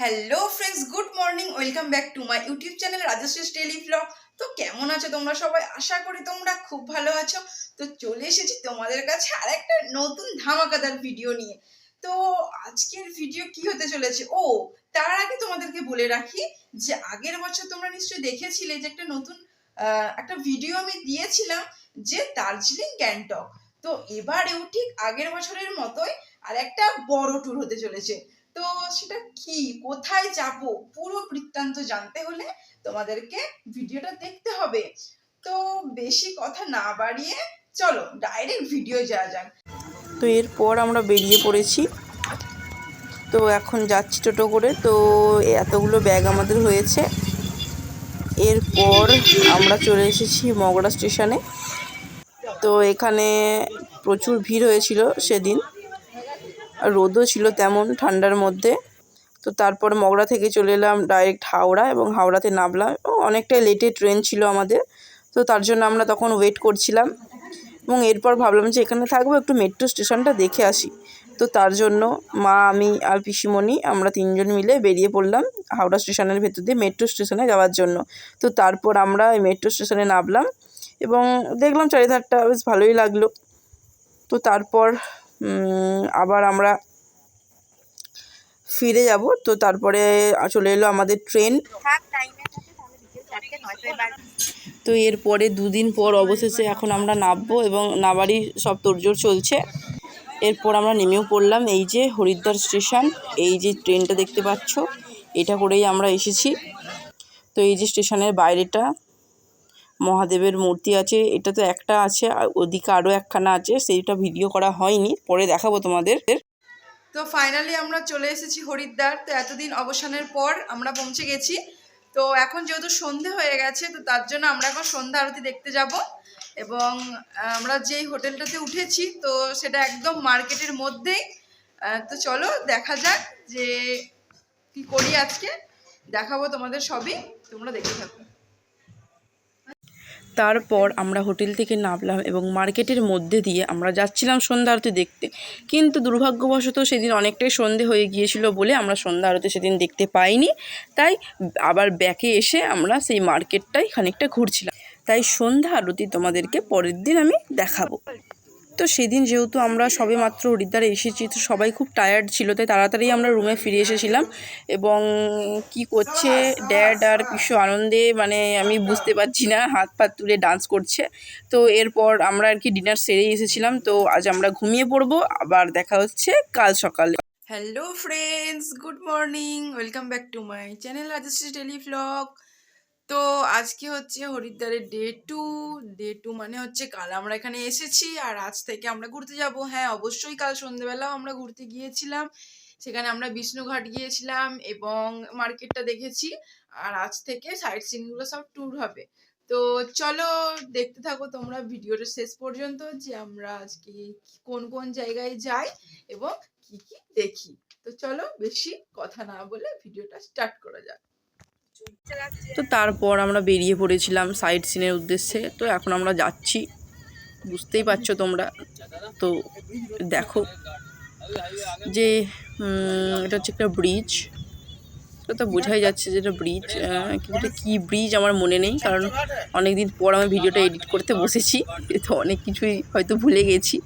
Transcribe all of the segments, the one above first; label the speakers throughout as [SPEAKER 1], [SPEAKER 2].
[SPEAKER 1] Hello friends good morning welcome back to my YouTube channel Rajshree daily blog তো কেমন আছো তোমরা সবাই? আশা করি তোমরা খুব ভালো আছো। তো চলে এসেছি তোমাদের কাছে আর একটা নতুন ধামাকাদার ভিডিও নিয়ে। তো আজকের ভিডিও কি হতে চলেছে? ও, তার আগে তোমাদেরকে বলে রাখি যে আগের বছর তোমরা নিশ্চয়ই দেখেছিলে যে একটা নতুন একটা ভিডিও আমি দিয়েছিলাম যে দার্জিলিং, গ্যাংটক। তো এবারেও ঠিক আগের বছরের মতোই আর একটা বড় ট্যুর হতে চলেছে। তো সেটা কি? কোথায় যাব? পুরো বৃত্তান্ত জানতে হলে তোমাদেরকে ভিডিওটা দেখতে হবে। তো বেশি কথা না বাড়িয়ে চলো ডাইরেক্ট ভিডিও যাওয়া যাক।
[SPEAKER 2] তো এরপর আমরা বেরিয়ে পড়েছি। তো এখন যাচ্ছি টোটো করে। তো এতগুলো ব্যাগ আমাদের হয়েছে। এরপর আমরা চলে এসেছি মগড়া স্টেশনে। তো এখানে প্রচুর ভিড় হয়েছিল সেদিন। রোদও ছিল তেমন ঠান্ডার মধ্যে। তো তারপর মগড়া থেকে চলে এলাম ডাইরেক্ট হাওড়া এবং হাওড়াতে নামলাম। এবং অনেকটাই লেটে ট্রেন ছিল আমাদের। তো তার জন্য আমরা তখন ওয়েট করছিলাম। এবং এরপর ভাবলাম যে এখানে থাকব, একটু মেট্রো স্টেশনটা দেখে আসি। তো তার জন্য মা, আমি আর পিসিমণি আমরা তিনজন মিলে বেরিয়ে পড়লাম হাওড়া স্টেশনের ভেতর দিয়ে মেট্রো স্টেশনে যাওয়ার জন্য। তো তারপর আমরা এই মেট্রো স্টেশনে নামলাম এবং দেখলাম চারিধারটা বেশ ভালোই লাগল। তো তারপর আবার আমরা ফিরে যাব। তো তারপরে চলে এলো আমাদের ট্রেন তো এরপরে দুদিন পর অবশেষে এখন আমরা নামবো এবং নাবারই সব তোড়জোড় চলছে। এরপর আমরা নেমেও পড়লাম এই যে হরিদ্বার স্টেশন এই যে ট্রেনটা দেখতে পাচ্ছ এটা করেই আমরা এসেছি। তো এই যে স্টেশনের বাইরেটা মহাদেবের মূর্তি আছে, এটা তো একটা আছে, আর ওদিকে আরও একখানা আছে, সেইটা ভিডিও করা হয়নি, পরে দেখাবো তোমাদের।
[SPEAKER 1] তো ফাইনালি আমরা চলে এসেছি হরিদ্বার, তো এতদিন অবসানের পর আমরা পৌঁছে গেছি। তো এখন যেহেতু সন্ধে হয়ে গেছে, তো তার জন্য আমরা এখন সন্ধ্যা আরতি দেখতে যাব। এবং আমরা যেই হোটেলটাতে উঠেছি, তো সেটা একদম মার্কেটের মধ্যেই। তো চলো দেখা যাক যে কি করি আজকে, দেখাবো তোমাদের সবই, তোমরা দেখতে থাকো।
[SPEAKER 2] তারপর আমরা হোটেল থেকে নামলাম এবং মার্কেটের মধ্যে দিয়ে আমরা যাচ্ছিলাম সন্ধ্যা আরতি দেখতে। কিন্তু দুর্ভাগ্যবশত সেদিন অনেকটাই সন্ধে হয়ে গিয়েছিল বলে আমরা সন্ধ্যা আরতি সেদিন দেখতে পাইনি। তাই আবার ব্যাকে এসে আমরা সেই মার্কেটটাই খানিকটা ঘুরছিলাম। তাই সন্ধ্যা আরতি তোমাদেরকে পরের দিন আমি দেখাবো। তো সেদিন যেহেতু আমরা সবে মাত্র হরিদ্বারে এসেছি, তো সবাই খুব টায়ার্ড ছিল, তাই তাড়াতাড়ি আমরা রুমে ফিরে এসেছিলাম। এবং কি করছে ড্যাড আর পিসু আনন্দে মানে আমি বুঝতে পারছি না, হাত পা তুলে ডান্স করছে। তো এরপর আমরা আর কি ডিনার সেরে এসেছিলাম, তো আজ আমরা ঘুমিয়ে পড়ব, আবার দেখা হচ্ছে কাল সকালে।
[SPEAKER 1] Hello friends good morning welcome back to my channel Rajshree tele vlog তো আজকে হচ্ছে হরিদ্বারের ডে টু ডে টু মানে হচ্ছে কাল আমরা এখানে এসেছি আর আজ থেকে আমরা ঘুরতে যাব। হ্যাঁ অবশ্যই কাল সন্ধেবেলাও আমরা ঘুরতে গিয়েছিলাম। সেখানে আমরা বিষ্ণুঘাট গিয়েছিলাম এবং মার্কেটটা দেখেছি আর আজ থেকে সাইট সিনগুলো সব ট্যুর হবে। তো চলো দেখতে থাকো তোমরা ভিডিওটা শেষ পর্যন্ত যে আমরা আজকে কোন কোন জায়গায় যাই এবং কি কি দেখি। তো চলো বেশি কথা না বলে ভিডিওটা স্টার্ট করা যাক।
[SPEAKER 2] তো তারপর আমরা বেরিয়ে পড়েছিলাম সাইট সিনের উদ্দেশ্যে। তো এখন আমরা যাচ্ছি। বুঝতেই পারছ তোমরা। তো দেখো যে এটা হচ্ছে একটা ব্রিজ তো বোঝাই যাচ্ছে যে এটা ব্রিজ কিন্তু কী ব্রিজ আমার মনে নেই, কারণ অনেক দিন পর আমি ভিডিওটা এডিট করতে বসেছি। তো অনেক কিছুই হয়তো ভুলে গেছি।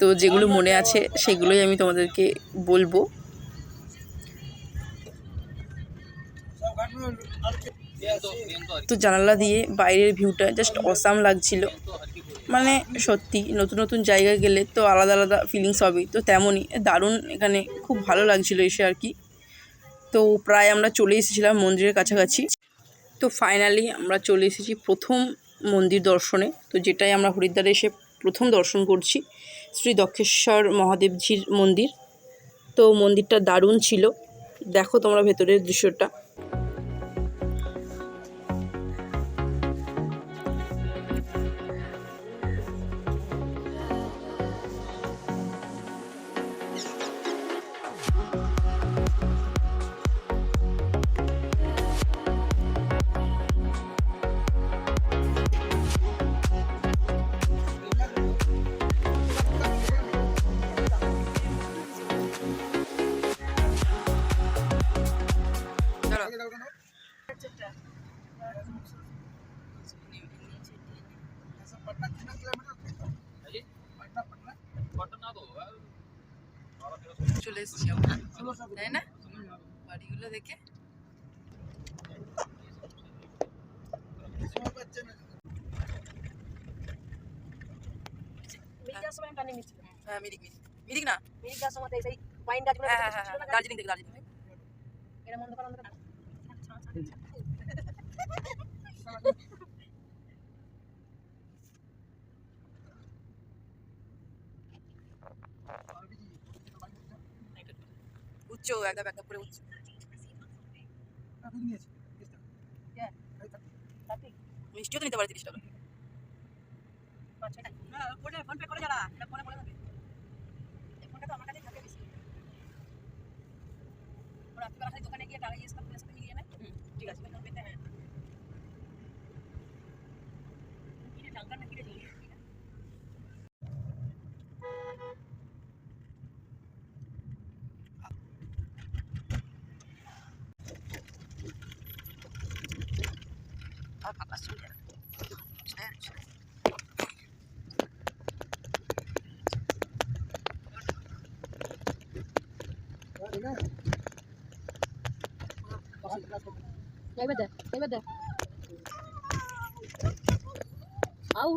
[SPEAKER 2] তো যেগুলো মনে আছে, সেগুলোই আমি তোমাদেরকে বলব। তো জানালা দিয়ে বাইরের ভিউটা জাস্ট অসাম লাগছিল। মানে সত্যি, নতুন নতুন জায়গায় গেলে তো আলাদা আলাদা ফিলিংস হবেই। তো তেমনই, দারুণ এখানে খুব ভালো লাগছিল এসে আর কি। তো প্রায় আমরা চলে এসেছিলাম মন্দিরের কাছাকাছি। তো ফাইনালি আমরা চলে এসেছি প্রথম মন্দির দর্শনে। তো যেটাই আমরা হরিদ্বারে এসে প্রথম দর্শন করছি, শ্রী দক্ষেশ্বর মহাদেবজির মন্দির। তো মন্দিরটা দারুণ ছিল। দেখো তোমরা ভেতরের দৃশ্যটা।
[SPEAKER 3] সময়
[SPEAKER 2] হ্যাঁ মিরিক মিরিক। মিরিক না?
[SPEAKER 3] সময় সেই ওয়াইন গাছগুলো
[SPEAKER 2] হ্যাঁ হ্যাঁ দার্জিলিং থেকে উচ্চ একদম একদম করে উচ্চ। মিষ্টিও তো নিতে পারে তিরিশ টাকা
[SPEAKER 3] ফোনে পে করে যারা ফোনে বলে দেবে ফোনটা তো আমার কাছেই থাকে বেশি রাত্রিবেলা খালি দোকানে গিয়ে টাকা ইয়ে সব সাথে মিলিয়ে নেয় ঠিক আছে ফোন পেতে হ্যাঁ কিনে টাকা না। কিনে দিয়ে
[SPEAKER 2] আর ফাঁকা চলে যাবে
[SPEAKER 3] এবার দে এবার দে আউ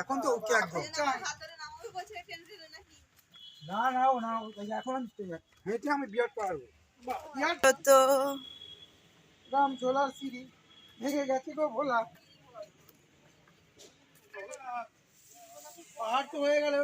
[SPEAKER 4] এখন তো ওকে একদম। না না ও না ও- এখন আমি হেঁটে আমি বিয়ার পারব বিয়ার
[SPEAKER 2] তো
[SPEAKER 4] গ্রাম চলার সিঁড়ি ভেঙে গেছে গো ভোলা। পাহাড় তো হয়ে গেল।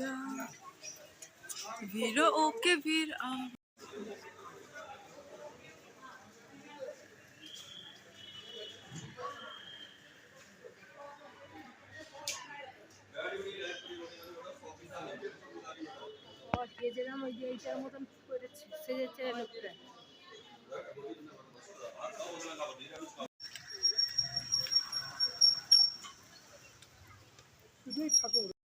[SPEAKER 2] রাজা বীর ওকে বীর আ
[SPEAKER 3] যেরকম ওই যে এইটার মতন করেছে সেজেছে লোকটা
[SPEAKER 4] শুধুই ঠাকুর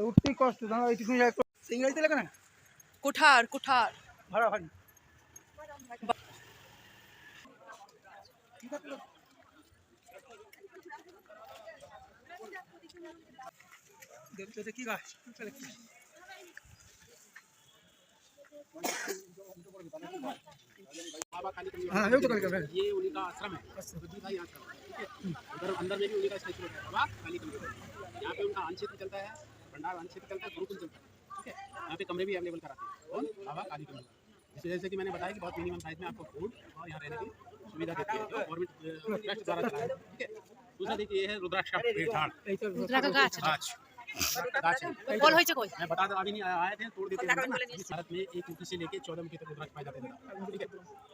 [SPEAKER 4] উঠতেই কষ্ট দাঁড়া এইটুকুনি যায় সিঙ্গাইতে লাগে না
[SPEAKER 3] কোঠার কোঠার
[SPEAKER 4] ভাড়া ভারী দেখতে কি গাছ हाँ ये तो कर कर
[SPEAKER 5] ये उन्हीं का आश्रम है बुद्धि भाई आश्रम ठीक है उधर अंदर में भी उन्हीं का स्टैचू है बाबा काली कमरे यहाँ पे उनका है भंडार है गुरुकुल चलता है ठीक है? यहाँ पे कमरे भी अवेलेबल कराते हैं। कौन? बाबा काली कमरे। इस वजह से कि मैंने बताया कि बहुत मिनिमम साइज़ में आपको फ़ूड और यहाँ रहने की सुविधा देती है जो गवर्नमेंट ट्रस्ट द्वारा चला है ठीक है? दूसरा देखिए ये है रुद्राक्ष का पेड़
[SPEAKER 3] रुद्रा का गाछ। कोई
[SPEAKER 5] मैं बता अभी नहीं आए थे तोड़ देते भारत में एक मुट्ठी से लेके चौदह मुट्ठी तक मुद्रा पाए जाते हैं। ठीक है?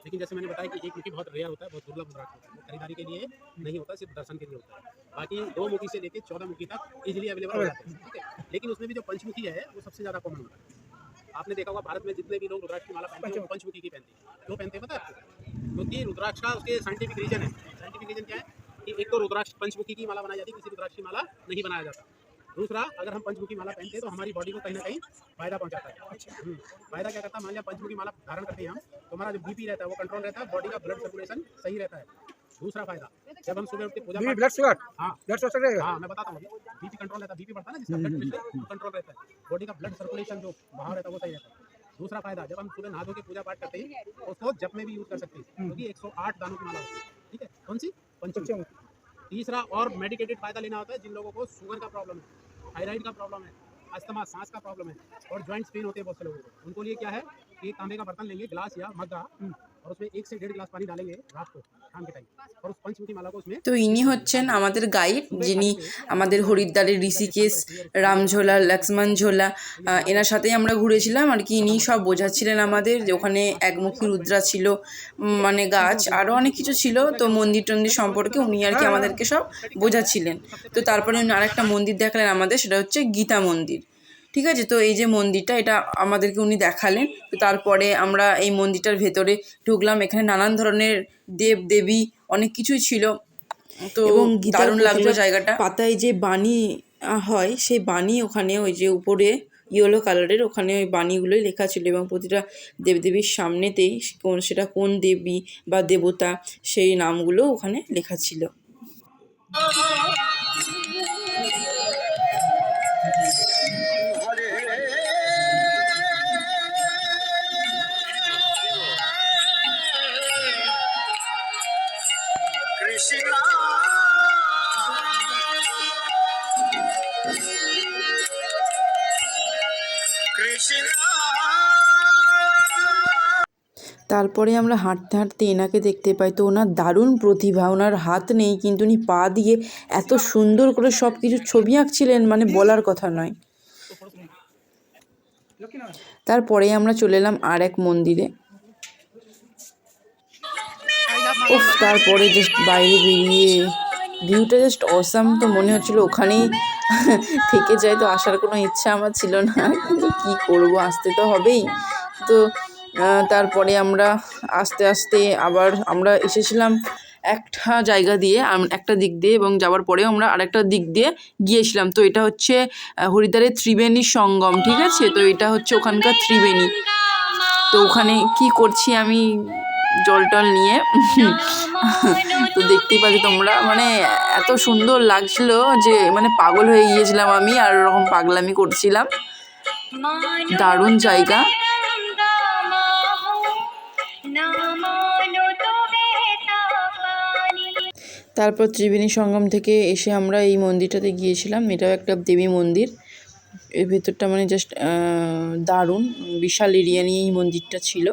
[SPEAKER 5] लेकिन जैसे मैंने बताया कि एक मुट्ठी बहुत रेयर होता है बहुत दुर्लभ मुद्रा होता है। खरीदारी के लिए नहीं होता सिर्फ़ दर्शन के लिए होता है। बाकी दो मुट्ठी से लेके चौदह मुट्ठी तक इजिली अवेलेबल हो जाते हैं। ठीक है? लेकिन उसमें भी जो पंचमुखी है वो सबसे ज़्यादा कॉमन होता है। आपने देखा होगा भारत में जितने भी लोग रुद्राक्ष की माला पहनते हैं पंचमुखी की पहनते हैं। क्यों पहनते हैं पता है क्योंकि रुद्राक्ष का उसके साइंटिफिक रीजन है। साइंटिफिक रीजन क्या है? कि एक तो रुद्राक्ष पंचमुखी की माला बनाई जाती है किसी रुद्राक्ष की माला नहीं बनाया जाता। दूसरा अगर हम पंचमुखी माला पहनते हैं तो हमारी बॉडी को कहीं ना कहीं फ़ायदा पहुंचाता है। हम्म, फ़ायदा क्या करता है? मान लिया पंचमुखी माला धारण करते हैं हम तो हमारा जो बीपी रहता है वो कंट्रोल रहता है बॉडी का ब्लड सर्कुलेशन सही रहता है। दूसरा फ़ायदा जब हम सुबह उठ के पूजा
[SPEAKER 4] ब्लड शुगर
[SPEAKER 5] हाँ।
[SPEAKER 4] ब्लड शुगर
[SPEAKER 5] हाँ मैं बताता हूँ बीपी कंट्रोल रहता है बीपी बढ़ता है ना जिसका ब्लड कंट्रोल रहता है। बॉडी का ब्लड सर्कुलेशन जो बाहर रहता है वो सही रहता है। दूसरा फ़ायदा जब हम सुबह नहा धो के पूजा पाठ करते हैं तो उसको जप में भी यूज़ कर सकते हैं क्योंकि 108 दानों की माला होती है। ठीक है? कौन सी? पंचमी तीसरा और मेडिकेटेड फ़ायदा लेना होता है जिन लोगों को शुगर का प्रॉब्लम है थायराइड का प्रॉब्लम है अस्थमा सांस का प्रॉब्लम है और जॉइंट्स पेन होते हैं बहुत से लोगों को। उनको लिए क्या है कि एक तांबे का बर्तन लेंगे गिलास या मग्गा, और उसमें एक से डेढ़ गिलास पानी डालेंगे रात को।
[SPEAKER 1] তো ইনি হচ্ছেন আমাদের গাইড যিনি আমাদের হরিদ্বারের ঋষিকেশ রামঝোলা লক্ষ্মণ ঝোলা এনার সাথেই আমরা ঘুরেছিলাম। আর কি ইনি সব বোঝাচ্ছিলেন আমাদের যে ওখানে একমুখী রুদ্রা ছিল মানে গাছ আরও অনেক কিছু ছিল। তো মন্দির টন্দির সম্পর্কে উনি আর কি আমাদেরকে সব বোঝাচ্ছিলেন। তো তারপরে উনি আরেকটা মন্দির দেখালেন আমাদের সেটা হচ্ছে গীতা মন্দির। ঠিক আছে? তো এই যে মন্দিরটা এটা আমাদেরকে উনি দেখালেন। তো তারপরে আমরা এই মন্দিরটার ভেতরে ঢুকলাম। এখানে নানান ধরনের দেব দেবী অনেক কিছুই ছিল। তো দারুণ লাগল জায়গাটা।
[SPEAKER 2] পাতায় যে বাণী হয় সেই বাণী ওখানে ওই যে উপরে ইয়েলো কালারের ওখানে ওই বাণীগুলোই লেখা ছিল এবং প্রতিটা দেবদেবীর সামনেতেই কোন সেটা কোন দেবী বা দেবতা সেই নামগুলো ওখানে লেখা ছিল। তারপরে আমরা হাঁটতে হাঁটতে এনাকে দেখতে পাই, তো ওনার দারুণ প্রতিভা, ওনার হাত নেই কিন্তু উনি পা দিয়ে এত সুন্দর করে সব কিছু ছবি আঁকছিলেন মানে বলার কথা নয়। তারপরে আমরা চলে এলাম আর এক মন্দিরে। উফ, তারপরে জাস্ট বাইরে বেরিয়ে ভিউটা জাস্ট অসাম তো মনে হচ্ছিল ওখানেই থেকে যাই তো আসার কোনো ইচ্ছা আমার ছিল না। কিন্তু কী করব, আসতে তো হবেই। তো তারপরে আমরা আস্তে আস্তে আবার আমরা এসেছিলাম একটা জায়গা দিয়ে একটা দিক দিয়ে এবং যাওয়ার পরেও আমরা আরেকটা দিক দিয়ে গিয়েছিলাম। তো এটা হচ্ছে হরিদ্বারের ত্রিবেণী সঙ্গম, ঠিক আছে? তো এটা হচ্ছে ওখানকার ত্রিবেণী। তো ওখানে কি করছি আমি জল টল নিয়ে। তো দেখতেই পাচ্ছ তোমরা মানে এত সুন্দর লাগছিল যে মানে পাগল হয়ে গিয়েছিলাম আমি আর ওরকম পাগলামি করছিলাম। দারুণ জায়গা। তারপর ত্রিবেণী সঙ্গম থেকে এসে আমরা এই মন্দিরটাতে গিয়েছিলাম এটাও একটা দেবী মন্দির। এর ভেতরটা মানে জাস্ট দারুণ বিশাল এরিয়া নিয়ে এই মন্দিরটা ছিল।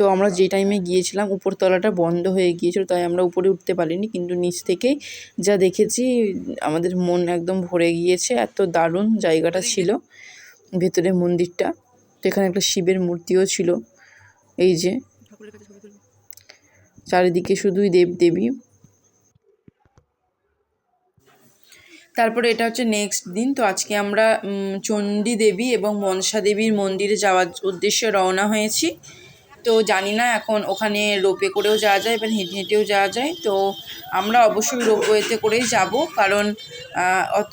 [SPEAKER 2] তো আমরা যে টাইমে গিয়েছিলাম উপরতলাটা বন্ধ হয়ে গিয়েছিল তাই আমরা উপরে উঠতে পারিনি। কিন্তু নিচ থেকেই যা দেখেছি আমাদের মন একদম ভরে গিয়েছে। এত দারুণ জায়গাটা ছিল ভেতরে মন্দিরটা। তো এখানে একটা শিবের মূর্তিও ছিল। এই যে চারিদিকে শুধুই দেব দেবী। তারপরে এটা হচ্ছে নেক্সট দিন। তো আজকে আমরা চণ্ডী দেবী এবং মনসা দেবীর মন্দিরে যাওয়ার উদ্দেশ্যে রওনা হয়েছি। তো জানি না এখন ওখানে রোপে করেও যাওয়া যায়, এবার হেঁটে হেঁটেও যাওয়া যায়। তো আমরা অবশ্যই রোপওয়েতে করেই যাব, কারণ অত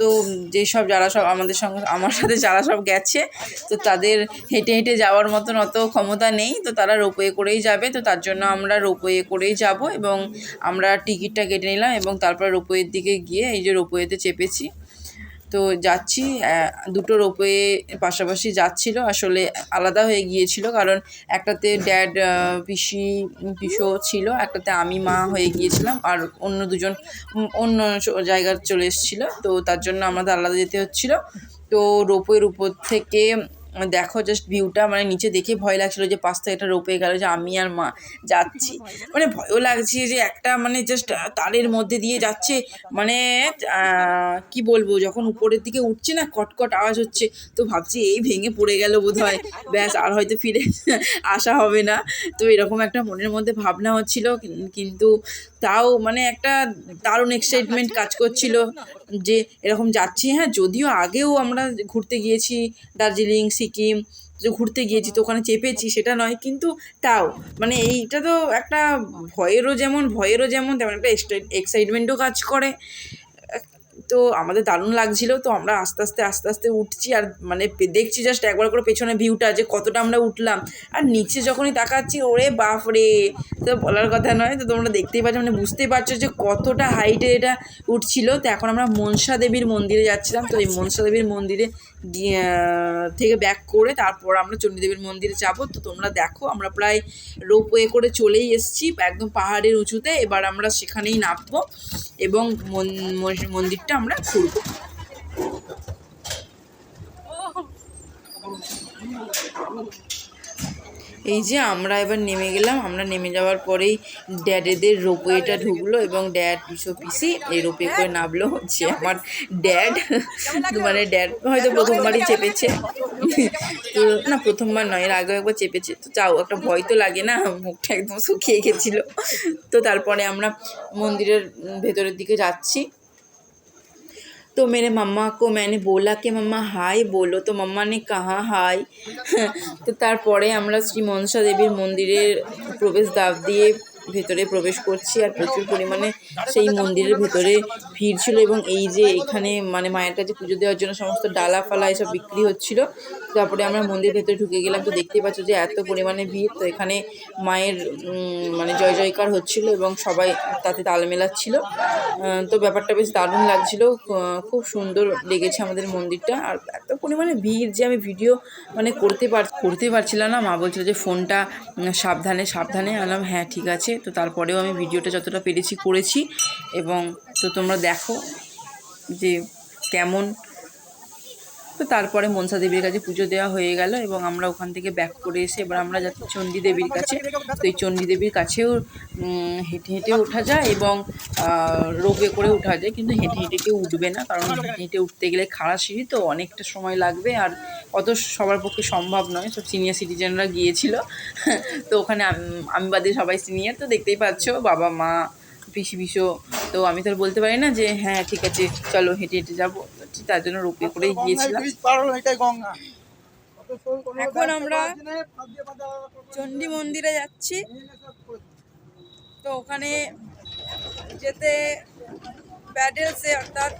[SPEAKER 2] যেসব যারা সব আমাদের সঙ্গে, আমার সাথে যারা সব গেছে, তো তাদের হেঁটে হেঁটে যাওয়ার মতন অত ক্ষমতা নেই। তো তারা রোপওয়ে করেই যাবে, তো তার জন্য আমরা রোপওয়ে করেই যাব এবং আমরা টিকিটটা কেটে নিলাম এবং তারপর রোপওয়ের দিকে গিয়ে এই যে রোপওয়েতে চেপেছি। তো যাচ্ছি দুটো রোপওয়ে পাশাপাশি যাচ্ছিল, আসলে আলাদা হয়ে গিয়েছিল কারণ একটাতে ড্যাড পিসি, পিসো ছিল, একটাতে আমি, মা হয়ে গিয়েছিলাম আর অন্য দুজন অন্য জায়গার চলে এসেছিল, তো তার জন্য আমাদের আলাদা যেতে হচ্ছিল। তো রোপওয়ের উপর থেকে দেখো জাস্ট ভিউটা মানে নিচে দেখে ভয় লাগছিল যে পাশ থেকে একটা রোপে গেল যে আমি আর মা যাচ্ছি। মানে ভয়ও লাগছে যে একটা মানে জাস্ট তারের মধ্যে দিয়ে যাচ্ছে। মানে কি বলব যখন উপরের দিকে উঠছে না কটকট আওয়াজ হচ্ছে তো ভাবছি এই ভেঙে পড়ে গেল বোধ হয় ব্যাস আর হয়তো ফিরে আসা হবে না। তো এরকম একটা মনের মধ্যে ভাবনা হচ্ছিল কিন্তু তাও মানে একটা দারুণ এক্সাইটমেন্ট কাজ করছিল। যে এরকম যাচ্ছি হ্যাঁ যদিও আগেও আমরা ঘুরতে গিয়েছি দার্জিলিং, সিকিম, যে ঘুরতে গিয়েছি, তো ওখানে চেপেছি, সেটা নয়, কিন্তু তাও মানে এইটা তো একটা ভয়েরও যেমন ভয়েরও যেমন, তেমন একটা এক্সাইটমেন্টও কাজ করে। তো আমাদের দারুণ লাগছিল। তো আমরা আস্তে আস্তে আস্তে আস্তে উঠছি আর মানে দেখছি জাস্ট একবার করে পেছনে ভিউটা যে কতটা আমরা উঠলাম। আর নিচে যখনই তাকাচ্ছি, ওরে বাপ রে তো বলার কথা নয়, তো তোমরা দেখতেই পাচ্ছ মানে বুঝতেই পারছ যে কতটা হাইটে এটা উঠছিল। তো এখন আমরা মনসা দেবীর মন্দিরে যাচ্ছিলাম। তো এই মনসা দেবীর মন্দিরে থেকে ব্যাক করে তারপর আমরা চণ্ডীদেবীর মন্দিরে যাব। তো তোমরা দেখো, আমরা প্রায় রোপ ওয়ে করে চলেই এসেছি, একদম পাহাড়ের উঁচুতে। এবার আমরা সেখানেই নামবো এবং মন- মন- মন্দিরটা আমরা ঘুরবো। এই যে আমরা এবার নেমে গেলাম, আমরা নেমে যাওয়ার পরেই ড্যাডেদের রোপওয়েটা ঢুকলো এবং ড্যাড পিসো পিসি এই রোপে করে নামলো হচ্ছে আমার ড্যাড। মানে ড্যাড হয়তো প্রথমবারই চেপেছে। তো না, প্রথমবার নয়, এর আগেও একবার চেপেছে। তো চাও, একটা ভয় তো লাগে না, মুখটা একদম শুকিয়ে গেছিল। তো তারপরে আমরা মন্দিরের ভেতরের দিকে যাচ্ছি। तो मेरे मम्मा को मैंने बोला कि मम्मा हाय बोलो तो मम्मा ने कहा हाय তো তারপরে আমরা শ্রী মনসা দেবীর মন্দিরের প্রবেশ দ্বার দিয়ে ভেতরে প্রবেশ করছি আর প্রচুর পরিমাণে সেই মন্দিরের ভেতরে ভিড় ছিল এবং এই যে এখানে মানে মায়ের কাছে পুজো দেওয়ার জন্য সমস্ত ডালা ফালা এসব বিক্রি হচ্ছিল তারপরে আমরা মন্দির ভেতরে ঢুকে গেলাম তো দেখতেই পাচ্ছ যে এত পরিমাণে ভিড়। তো এখানে মায়ের মানে জয় জয়কার হচ্ছিল এবং সবাই তাতে তাল মেলাচ্ছিল। তো ব্যাপারটা বেশ দারুণ লাগছিল। খুব সুন্দর লেগেছে আমাদের মন্দিরটা। আর এত পরিমাণে ভিড় যে আমি ভিডিও মানে করতে পার, করতে পারছিলাম না। মা বলছিল যে ফোনটা সাবধানে সাবধানে। আলাম হ্যাঁ ঠিক আছে। তো তারপরেও আমি ভিডিওটা যতটা পেরেছি করেছি। এবং তো তোমরা দেখো যে কেমন তো তারপরে মনসা দেবীর কাছে পুজো দেওয়া হয়ে গেল এবং আমরা ওখান থেকে ব্যাক করে এসে এবার আমরা যাচ্ছি চণ্ডী দেবীর কাছে। তো এই চণ্ডী দেবীর কাছেও হেঁটে হেঁটে ওঠা যায় এবং রোপে করে ওঠা যায়। কিন্তু হেঁটে হেঁটে কেউ উঠবে না, কারণ হেঁটে হেঁটে উঠতে গেলে খাড়া সিঁড়ি তো অনেকটা সময় লাগবে। আর অত সবার পক্ষে সম্ভব নয়, সব সিনিয়র সিটিজেনরা গিয়েছিল। তো ওখানে আম- বাদে সবাই সিনিয়র তো দেখতেই পাচ্ছ বাবা, মা, পিসি, পিসো। তো আমি তো বলতে পারি না যে হ্যাঁ ঠিক আছে, চলো হেঁটে হেঁটে যাব। তো তার জন্য রোপে করেই গিয়েছিলাম।
[SPEAKER 1] এখন আমরা চণ্ডী মন্দিরে যাচ্ছি। তো ওখানে যেতে প্যাডেলসে অর্থাৎ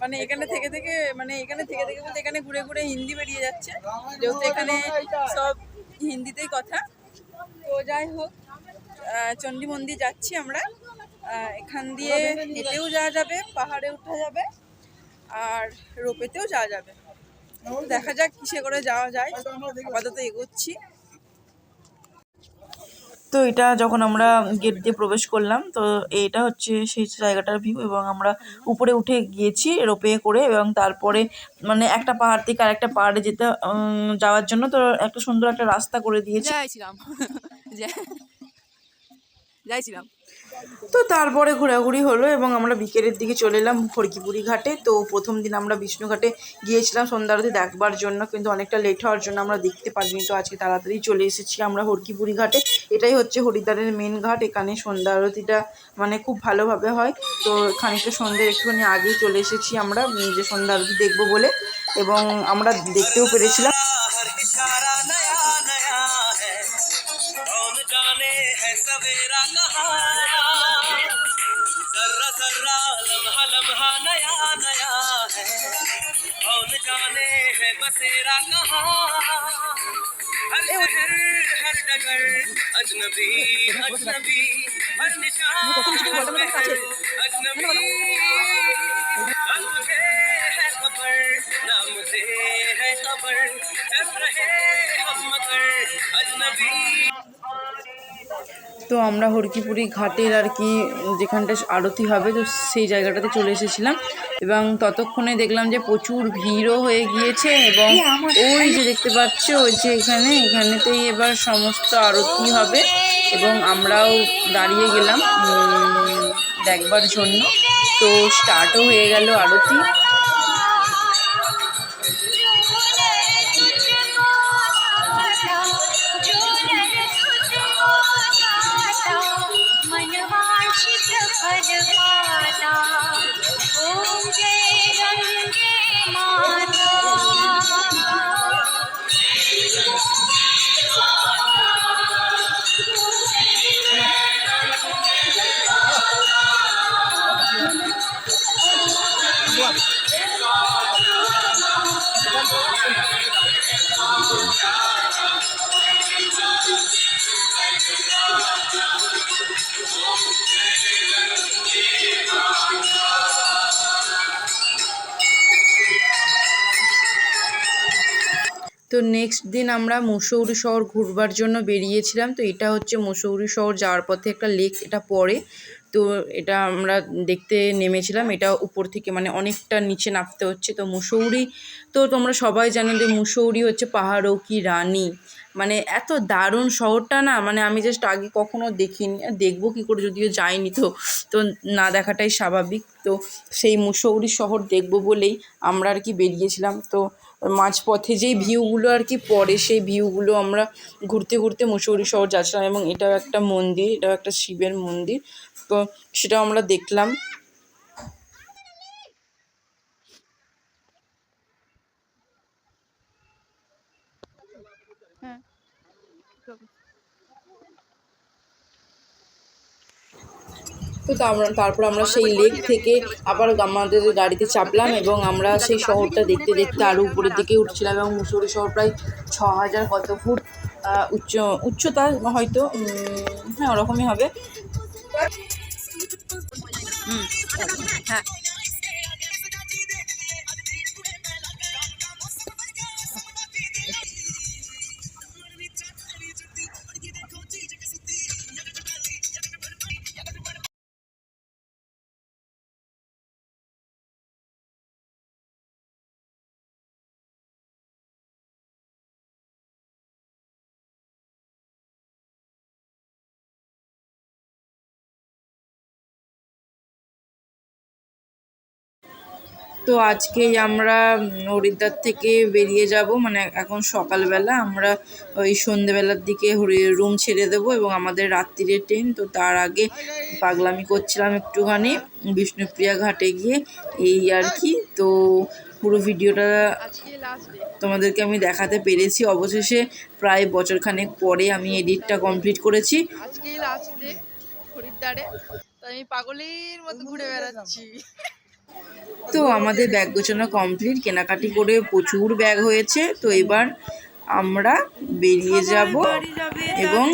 [SPEAKER 1] মানে এখানে থেকে থেকে মানে এখানে থেকে থেকে বলতে এখানে ঘুরে ঘুরে হিন্দি বেরিয়ে যাচ্ছে। যেহেতু এখানে সব হিন্দিতেই কথা। তো যাই হোক চণ্ডী মন্দির যাচ্ছি আমরা। এখান দিয়ে হেঁটেও যাওয়া যাবে পাহাড়ে উঠা যাবে। আর রোপেতেও যাওয়া যাবে। দেখা যাক কিসে করে যাওয়া যায়। আপাতত এগোচ্ছি।
[SPEAKER 2] তো এটা যখন আমরা গেট দিয়ে প্রবেশ করলাম, তো এটা হচ্ছে সেই জায়গাটার ভিউ এবং আমরা উপরে উঠে গিয়েছি রোপে করে এবং তারপরে মানে একটা পাহাড় থেকে আরেকটা পাহাড়ে যেতে যাওয়ার জন্য তো একটা সুন্দর একটা রাস্তা করে দিয়েছে।
[SPEAKER 3] যাইছিলাম।
[SPEAKER 2] তো তারপরে ঘোরাঘুরি হলো এবং আমরা বিকেলের দিকে চলে এলাম খড়কিপুরি ঘাটে তো প্রথম দিন আমরা বিষ্ণুঘাটে গিয়েছিলাম সন্ধ্যা আরতি দেখবার জন্য কিন্তু অনেকটা লেট হওয়ার জন্য আমরা দেখতে পারিনি তো আজকে তাড়াতাড়ি চলে এসেছি আমরা হরকিপুরি ঘাটে এটাই হচ্ছে হরিদ্বারের মেন ঘাট এখানে সন্ধ্যা আরতিটা মানে খুব ভালোভাবে হয় তো খানিকটা সন্ধ্যের একটুখানি আগেই চলে এসেছি আমরা উম, যে সন্ধ্যা আরতি দেখবো বলে এবং আমরা দেখতেও পেরেছিলাম
[SPEAKER 6] कौन जाने है सवेरा लम्हा लम्हा नया नया है। कौन जाने है बसेरा कहाँ? हर शहर हर डगर अजनबी अजनबी हर निशान अजनबी
[SPEAKER 2] তো আমরা হরকিপুরি ঘাটের আর কি যেখানটা আরতি হবে তো সেই জায়গাটাতে চলে এসেছিলাম। এবং ততক্ষণে দেখলাম যে প্রচুর ভিড়ও হয়ে গিয়েছে এবং ওই যে দেখতে পাচ্ছ ওই যে এখানে এখানেতেই এবার সমস্ত আরতি হবে। এবং আমরাও দাঁড়িয়ে গেলাম দেখবার জন্য। তো স্টার্টও হয়ে গেল আরতি। তো নেক্সট দিন আমরা মুসৌরি শহর ঘুরবার জন্য বেরিয়েছিলাম। তো এটা হচ্ছে মুসৌরি শহর যাওয়ার পথে একটা লেক এটা পড়ে তো এটা আমরা দেখতে নেমেছিলাম। এটা উপর থেকে মানে অনেকটা নিচে নামতে হচ্ছে। তো মুসৌরি, তো তোমরা সবাই জানো যে মুসৌরি হচ্ছে পাহাড়ও কি রানী। মানে এত দারুণ শহরটা না মানে আমি জাস্ট আগে কখনো দেখিনি। দেখব কী করে, যদিও যাইনি তো। তো না দেখাটাই স্বাভাবিক। তো সেই মুসৌরি শহর দেখব বলেই আমরা আর কি বেরিয়েছিলাম। তো মাঝপথে যেই ভিউগুলো আর কি পড়ে সেই ভিউগুলো আমরা ঘুরতে ঘুরতে মুসৌরি শহর যাচ্ছিলাম এবং এটাও একটা মন্দির এটাও একটা শিবের মন্দির। তো সেটাও আমরা দেখলাম। তো আমরা, তারপর আমরা সেই লেক থেকে আবার আমাদের গাড়িতে চাপলাম এবং আমরা সেই শহরটা দেখতে দেখতে আরও উপরের দিকে উঠছিলাম এবং মুসৌরি শহর প্রায় ছ হাজার কত ফুট উচ্চ, উচ্চতা হয়তো হ্যাঁ ওরকমই হবে। তো আজকেই আমরা হরিদ্বার থেকে বেরিয়ে যাব। মানে এখন সকালবেলা আমরা ওই সন্ধেবেলার দিকে রুম ছেড়ে দেবো এবং আমাদের রাত্রিরের ট্রেন তো তার আগে পাগলামি করছিলাম একটুখানি, বিষ্ণুপ্রিয়া ঘাটে গিয়ে এই আর কি। তো পুরো ভিডিওটা তোমাদেরকে আমি দেখাতে পেরেছি। অবশেষে প্রায় বছরখানেক পরে আমি এডিটটা কমপ্লিট করেছি।
[SPEAKER 1] আজকে লাস্ট ডে হরিদ্বারে। আমি পাগলের মতো ঘুরে বেড়াচ্ছি।
[SPEAKER 2] তো আমাদের ব্যাগ গোছানো কমপ্লিট কেনাকাটি করে প্রচুর ব্যাগ হয়েছে। তো এবার আমরা বেরিয়ে যাব এবং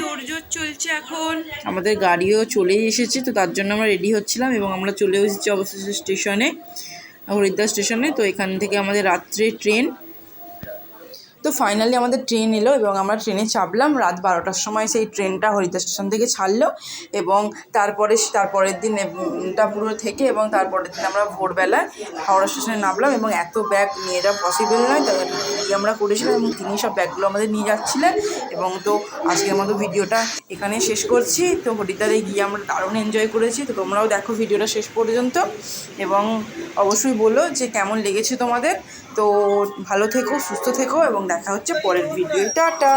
[SPEAKER 1] চলছে এখন।
[SPEAKER 2] আমাদের গাড়িও চলেই এসেছে তো তার জন্য আমরা রেডি হচ্ছিলাম এবং আমরা চলে এসেছি অবশেষে স্টেশনে হরিদ্বার স্টেশনে তো এখান থেকে আমাদের রাত্রে ট্রেন তো ফাইনালি আমাদের ট্রেন এলো এবং আমরা ট্রেনে চাপলাম। রাত বারোটার সময় সেই ট্রেনটা হরিদ্বার স্টেশন থেকে ছাড়লো এবং তারপরে তারপরের দিন পুরো থেকে এবং তারপরের দিন আমরা ভোরবেলা হাওড়া স্টেশনে নামলাম এবং এত ব্যাগ নিয়ে যাওয়া পসিবল নয়। তাই আমরা করেছিলাম এবং তিনি সব ব্যাগগুলো আমাদের নিয়ে যাচ্ছিলেন এবং তো আজকের মতো ভিডিওটা এখানে শেষ করছি। তো হরিদ্বারে গিয়ে আমরা দারুণ এনজয় করেছি। তো তোমরাও দেখো ভিডিওটা শেষ পর্যন্ত এবং অবশ্যই বলো যে কেমন লেগেছে তোমাদের। তো ভালো থেকো সুস্থ থেকো এবং দেখা হচ্ছে পরের ভিডিও টাটা!